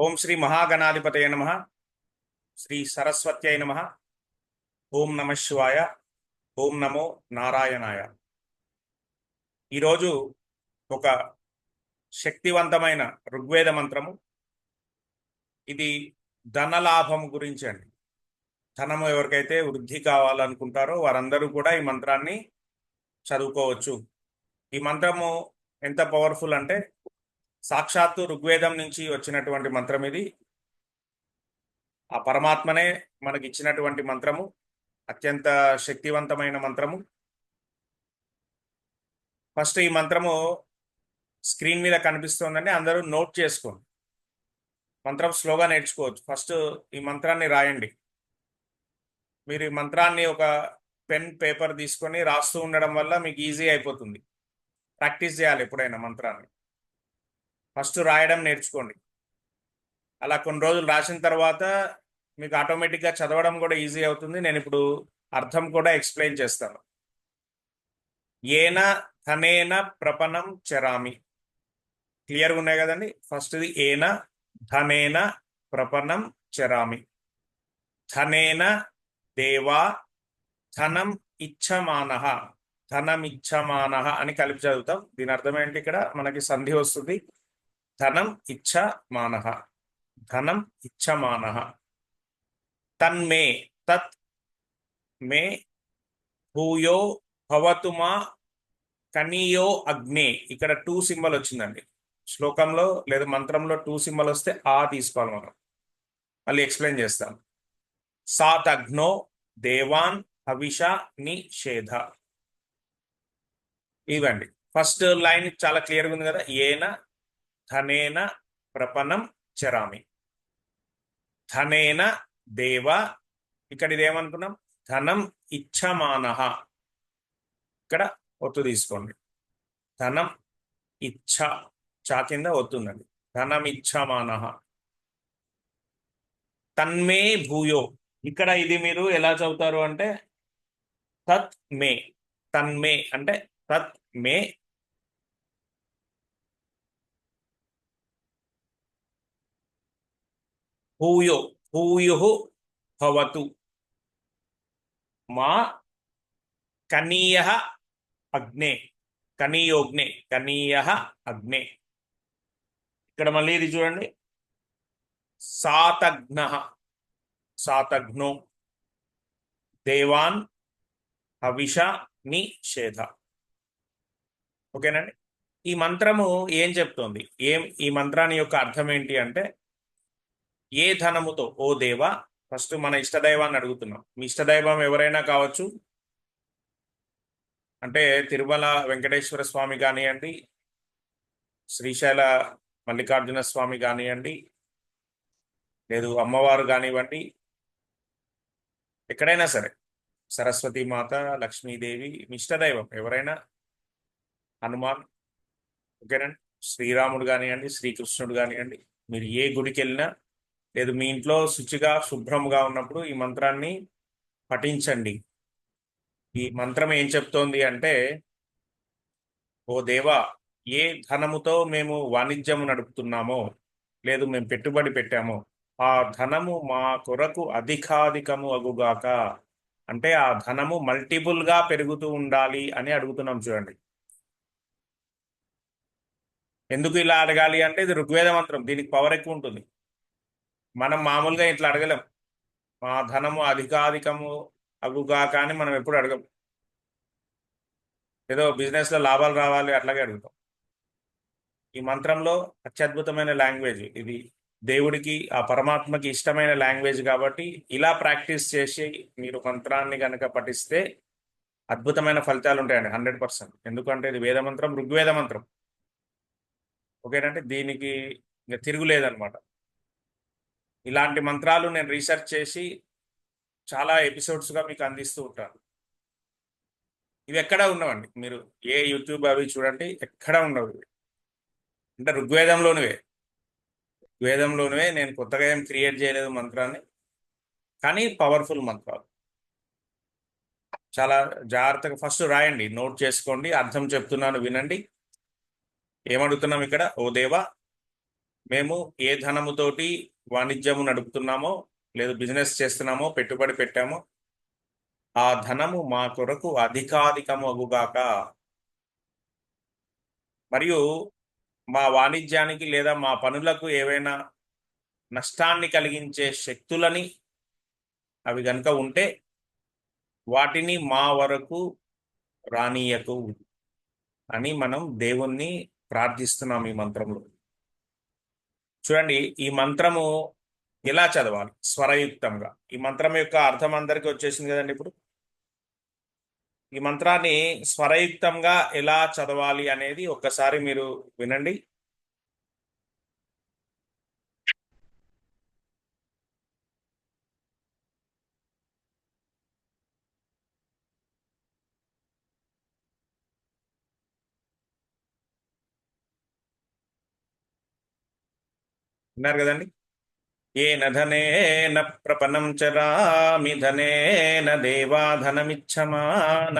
ఓం శ్రీ మహాగణాధిపతయ నమ. శ్రీ సరస్వత్యై నమ. ఓం నమ శివాయ. ఓం నమో నారాయణాయ. ఈరోజు ఒక శక్తివంతమైన ఋగ్వేద మంత్రము. ఇది ధనలాభం గురించి అండి. ధనము ఎవరికైతే వృద్ధి కావాలనుకుంటారో వారందరూ కూడా ఈ మంత్రాన్ని చదువుకోవచ్చు. ఈ మంత్రము ఎంత పవర్ఫుల్ అంటే సాక్షాత్తు ఋగ్వేదం నుంచి వచ్చినటువంటి మంత్రం ఇది. ఆ పరమాత్మనే మనకి ఇచ్చినటువంటి మంత్రము. అత్యంత శక్తివంతమైన మంత్రము. ఫస్ట్ ఈ మంత్రము స్క్రీన్ మీద కనిపిస్తోందని అందరూ నోట్ చేసుకోండి. మంత్రం స్లోగా నేర్చుకోవచ్చు. ఫస్ట్ ఈ మంత్రాన్ని రాయండి. మీరు ఈ మంత్రాన్ని ఒక పెన్ పేపర్ తీసుకొని రాస్తూ ఉండడం వల్ల మీకు ఈజీ అయిపోతుంది. ప్రాక్టీస్ చేయాలి ఎప్పుడైనా మంత్రాన్ని. ఫస్ట్ రాయడం నేర్చుకోండి. అలా కొన్ని రోజులు రాసిన తర్వాత మీకు ఆటోమేటిక్గా చదవడం కూడా ఈజీ అవుతుంది. నేను ఇప్పుడు అర్థం కూడా ఎక్స్ప్లెయిన్ చేస్తాను. ఏన ధనేన ప్రపనం చరామి. క్లియర్గా ఉన్నాయి కదండి? ఫస్ట్ది ఏన ధనేన ప్రపనం చరామి. ధనేన దేవా ధనం ఇచ్చమాన. ధనమిచ్చమాన అని కలిపి చదువుతాం. దీని అర్థం ఏంటి ఇక్కడ? మనకి సంధి వస్తుంది. ధనం ఇచ్చ మానః ధనం ఇచ్చమాన తన్మే తత్ మే భూయో భవతుమా కనీయో అగ్నే ఇక్కడ టూ సింబల్ వచ్చిందండి। శ్లోకంలో లేదా మంత్రంలో టూ సింబల్ వస్తే ఆ తీసుకోవాలి మనం। మళ్ళీ ఎక్స్ప్లెయిన్ చేస్తాం। సాత్ అగ్నో దేవాన్ హవిష నిషేధ ఇవండి ఫస్ట్ లైన్ చాలా క్లియర్గా ఉంది కదా? ఏన ధనేన ప్రపనం చరామి. ధనేన దేవ ఇక్కడ ఇదేమనుకున్నాం ధనం ఇచ్చమాన. ఇక్కడ ఒత్తు తీసుకోండి. ధనం ఇచ్చ చా కింద ఒత్తుందండి. ధనం ఇచ్చమాన. తన్మే భూయో. ఇక్కడ ఇది మీరు ఎలా చదువుతారు అంటే? తత్ మే. తన్మే అంటే తత్ మే భూయో భూయు భవతు. మా కనీయ అగ్నే కనీయోగ్నే కనీయ అగ్నే. ఇక్కడ మళ్ళీ ఇది చూడండి. సాతఘ్న సాతఘ్నో. దేవాన్ హవిష నిషేధ ఓకేనండి? ఈ మంత్రము ఏం చెప్తోంది? ఏం ఈ మంత్రాన్ని యొక్క అర్థం ఏంటి అంటే ఏ ధనముతో? ఓ దేవ ఫస్ట్ మన ఇష్టదైవాన్ని అడుగుతున్నాం. మీ ఇష్టదైవం ఎవరైనా కావచ్చు? అంటే తిరుమల వెంకటేశ్వర స్వామి కానివ్వండి శ్రీశైల మల్లికార్జున స్వామి కానివ్వండి లేదు అమ్మవారు కానివ్వండి ఎక్కడైనా సరే. సరస్వతి మాత లక్ష్మీదేవి మీ ఇష్టదైవం ఎవరైనా? హనుమాన్ ఓకేనండి శ్రీరాముడు కానివ్వండి శ్రీకృష్ణుడు కానివ్వండి మీరు ఏ గుడికి వెళ్ళినా లేదు మీ ఇంట్లో శుచిగా శుభ్రంగా ఉన్నప్పుడు ఈ మంత్రాన్ని పఠించండి. ఈ మంత్రం ఏం చెప్తోంది అంటే ఓ దేవా ఏ ధనముతో మేము వాణిజ్యము నడుపుతున్నామో లేదు మేము పెట్టుబడి పెట్టామో ఆ ధనము మా కొరకు అధికాధికము అగుగాక అంటే ఆ ధనము మల్టిపుల్గా పెరుగుతూ ఉండాలి అని అడుగుతున్నాం చూడండి. ఎందుకు ఇలా అడగాలి అంటే ఇది ఋగ్వేద మంత్రం దీనికి పవర్ ఎక్కువ ఉంటుంది. మనం మామూలుగా ఇట్లా అడగలేం. మా ధనము అధికాధికము అగుగా కానీ మనం ఎప్పుడు అడగం. ఏదో బిజినెస్లో లాభాలు రావాలి అట్లాగే అడుగుతాం. ఈ మంత్రంలో అత్యద్భుతమైన లాంగ్వేజ్ ఇది. దేవుడికి ఆ పరమాత్మకి ఇష్టమైన లాంగ్వేజ్ కాబట్టి ఇలా ప్రాక్టీస్ చేసి మీరు మంత్రాన్ని కనుక పఠిస్తే అద్భుతమైన ఫలితాలు ఉంటాయండి హండ్రెడ్ పర్సెంట్. ఎందుకంటే ఇది వేద మంత్రం ఋగ్వేద మంత్రం. ఓకేనంటే దీనికి ఇంకా తిరుగులేదనమాట ఇలాంటి మంత్రాలు నేను రీసెర్చ్ చేసి చాలా ఎపిసోడ్స్గా మీకు అందిస్తూ ఉంటాను. ఇవి ఎక్కడ ఉండవండి. మీరు ఏ యూట్యూబ్ అవి చూడండి ఎక్కడ ఉండవు ఇవి. అంటే ఋగ్వేదంలోనివే. వేదంలోనివే నేను కొత్తగా ఏం క్రియేట్ చేయలేదు మంత్రాన్ని కానీ పవర్ఫుల్ మంత్రాలు. చాలా జాగ్రత్తగా ఫస్ట్ రాయండి నోట్ చేసుకోండి అర్థం చెప్తున్నాను వినండి. ఏమడుగుతున్నాం ఇక్కడ? ఓ దేవా మేము ఏ ధనముతోటి వాణిజ్యము నడుపుతున్నామో లేదు బిజినెస్ చేస్తున్నామో పెట్టుబడి పెట్టామో ఆ ధనము మా కొరకు అధికాధికము అగుగాక. మరియు మా వాణిజ్యానికి లేదా మా పనులకు ఏవైనా నష్టాన్ని కలిగించే శక్తులని అవి కనుక ఉంటే వాటిని మా వరకు రానీయకు అని మనం దేవుణ్ణి ప్రార్థిస్తున్నాం ఈ మంత్రంలో. చూడండి ఈ మంత్రము ఎలా చదవాలి? స్వరయుక్తంగా. ఈ మంత్రం యొక్క అర్థం అందరికీ వచ్చేసింది కదండి ఇప్పుడు? ఈ మంత్రాన్ని స్వరయుక్తంగా ఎలా చదవాలి అనేది ఒక్కసారి మీరు వినండి. విన్నారు కదండి? ఏన ధనేన ప్రపన్నం చరామి ధనేన దేవాధనమిచ్చమాన.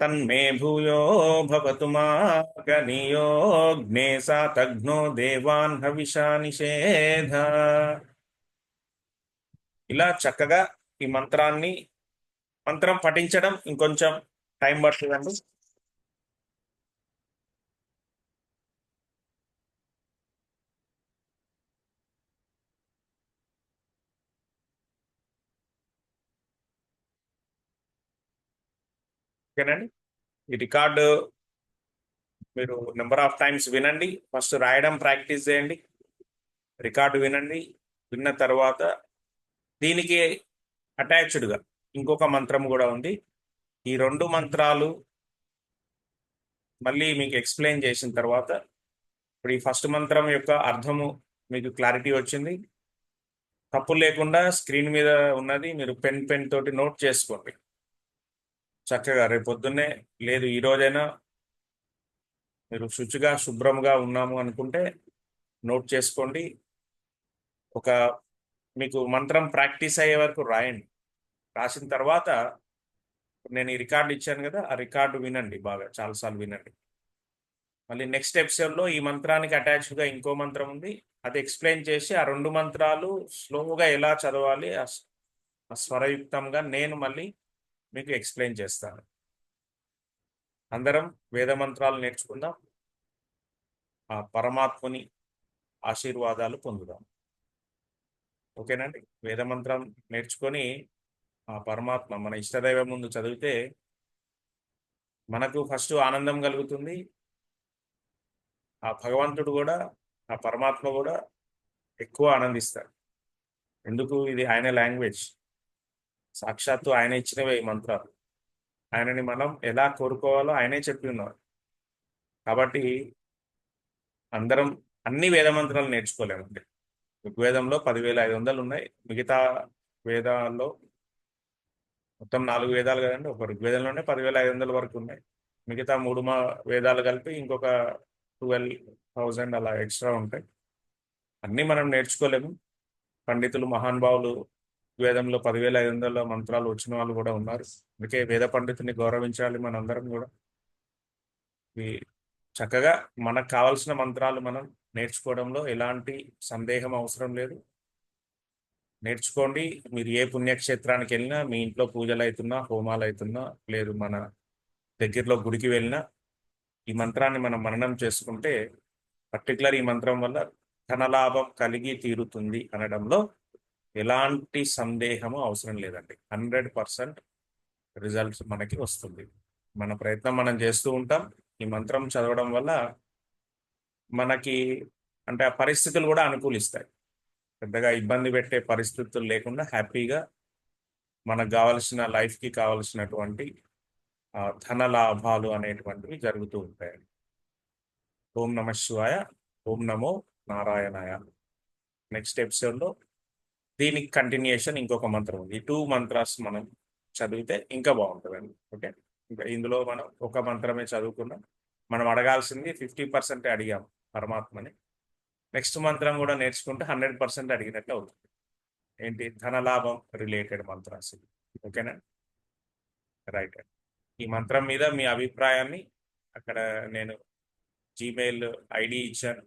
తన్మే భూయో భవతు మాగనియోగ్నే సాతఘ్నో దేవాన్ హవిషా నిషేధ. ఇలా చక్కగా ఈ మంత్రాన్ని మంత్రం పఠించడం ఇంకొంచెం టైం పడుతుందండి. ఓకేనండి? ఈ రికార్డు మీరు నెంబర్ ఆఫ్ టైమ్స్ వినండి. ఫస్ట్ రాయడం ప్రాక్టీస్ చేయండి. రికార్డు వినండి. విన్న తర్వాత దీనికి అటాచ్డ్గా ఇంకొక మంత్రం కూడా ఉంది. ఈ రెండు మంత్రాలు మళ్ళీ మీకు ఎక్స్ప్లెయిన్ చేసిన తర్వాత ఇప్పుడు ఈ ఫస్ట్ మంత్రం యొక్క అర్థము మీకు క్లారిటీ వచ్చింది. తప్పు లేకుండా స్క్రీన్ మీద ఉన్నది. మీరు పెన్ పెన్ తోటి నోట్ చేసుకోండి. చక్కగా రేపు పొద్దున్నే లేదు ఈ రోజైనా మీరు శుచిగా శుభ్రంగా ఉన్నాము అనుకుంటే నోట్ చేసుకోండి. ఒక మీకు మంత్రం ప్రాక్టీస్ అయ్యే వరకు రాయండి. రాసిన తర్వాత నేను ఈ రికార్డు ఇచ్చాను కదా ఆ రికార్డు వినండి బాగా చాలాసార్లు వినండి. మళ్ళీ నెక్స్ట్ ఎపిసోడ్లో ఈ మంత్రానికి అటాచ్డ్గా ఇంకో మంత్రం ఉంది. అది ఎక్స్ప్లెయిన్ చేసి ఆ రెండు మంత్రాలు స్లోగా ఎలా చదవాలి ఆ ఆ స్వరయుక్తంగా నేను మళ్ళీ మీకు ఎక్స్ప్లెయిన్ చేస్తాను. అందరం వేదమంత్రాలు నేర్చుకుందాం. ఆ పరమాత్ముని ఆశీర్వాదాలు పొందుదాం. ఓకేనండి? వేదమంత్రం నేర్చుకొని ఆ పరమాత్మ మన ఇష్టదైవం ముందు చదివితే మనకు ఫస్ట్ ఆనందం కలుగుతుంది. ఆ భగవంతుడు కూడా ఆ పరమాత్మ కూడా ఎక్కువ ఆనందిస్తాడు ఎందుకు? ఇది ఆయన లాంగ్వేజ్. సాక్షాత్తు ఆయన ఇచ్చినవే ఈ మంత్రాలు. ఆయనని మనం ఎలా కోరుకోవాలో ఆయనే చెప్పి ఉన్నారు. కాబట్టి అందరం అన్ని వేద మంత్రాలు నేర్చుకోలేమండి ఋగ్వేదంలో పదివేల ఐదు వందలు ఉన్నాయి. మిగతా వేదాల్లో మొత్తం నాలుగు వేదాలు కదండి. ఒక ఋగ్వేదంలోనే పదివేల ఐదు వందల వరకు ఉన్నాయి. మిగతా మూడు మా వేదాలు కలిపి ఇంకొక ట్వెల్వ్ థౌజండ్ అలా ఎక్స్ట్రా ఉంటాయి. అన్నీ మనం నేర్చుకోలేము. పండితులు మహానుభావులు వేదంలో పదివేల ఐదు వందల మంత్రాలు వచ్చిన వాళ్ళు కూడా ఉన్నారు. అందుకే వేద పండితుని గౌరవించాలి మనందరం కూడా. చక్కగా మనకు కావాల్సిన మంత్రాలు మనం నేర్చుకోవడంలో ఎలాంటి సందేహం అవసరం లేదు. నేర్చుకోండి. మీరు ఏ పుణ్యక్షేత్రానికి వెళ్ళినా మీ ఇంట్లో పూజలు అవుతున్నా హోమాలు అవుతున్నా లేదు మన దగ్గరలో గుడికి వెళ్ళినా ఈ మంత్రాన్ని మనం మననం చేసుకుంటే పర్టికులర్ ఈ మంత్రం వల్ల ధనలాభం కలిగి తీరుతుంది అనడంలో ఎలాంటి సందేహము అవసరం లేదండి. హండ్రెడ్ పర్సెంట్ రిజల్ట్స్ మనకి వస్తుంది. మన ప్రయత్నం మనం చేస్తూ ఉంటాం. ఈ మంత్రం చదవడం వల్ల మనకి అంటే ఆ పరిస్థితులు కూడా అనుకూలిస్తాయి. పెద్దగా ఇబ్బంది పెట్టే పరిస్థితులు లేకుండా హ్యాపీగా మనకు కావలసిన లైఫ్కి కావలసినటువంటి ధన లాభాలు అనేటువంటివి జరుగుతూ ఉంటాయి. ఓం నమ శివాయ ఓం నమో నారాయణాయ. నెక్స్ట్ ఎపిసోడ్లో దీనికి కంటిన్యూషన్ ఇంకొక మంత్రం ఉంది. టూ మంత్రాస్ మనం చదివితే ఇంకా బాగుంటుందండి. ఓకే ఇంకా ఇందులో మనం ఒక మంత్రమే చదువుకున్నాం. మనం అడగాల్సింది ఫిఫ్టీ పర్సెంట్ అడిగాం పరమాత్మని. నెక్స్ట్ మంత్రం కూడా నేర్చుకుంటే హండ్రెడ్ పర్సెంట్ అడిగినట్టు అవుతుంది. ఏంటి? ధనలాభం రిలేటెడ్ మంత్రాస్ ఓకేనా రైట్ ఈ మంత్రం మీద మీ అభిప్రాయాన్ని అక్కడ నేను జీమెయిల్ ఐడి ఇచ్చాను.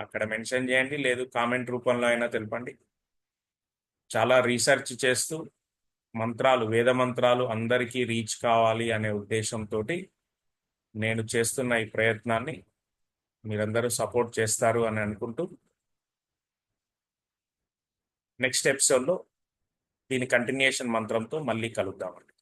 అక్కడ మెన్షన్ చేయండి. లేదు కామెంట్ రూపంలో అయినా తెలపండి. చాలా రీసెర్చ్ చేస్తూ మంత్రాలు వేద మంత్రాలు అందరికీ రీచ్ కావాలి అనే ఉద్దేశంతో నేను చేస్తున్న ఈ ప్రయత్నాన్ని మీరందరూ సపోర్ట్ చేస్తారు అని అనుకుంటూ నెక్స్ట్ ఎపిసోడ్లో దీని కంటిన్యూషన్ మంత్రంతో మళ్ళీ కలుద్దామండి.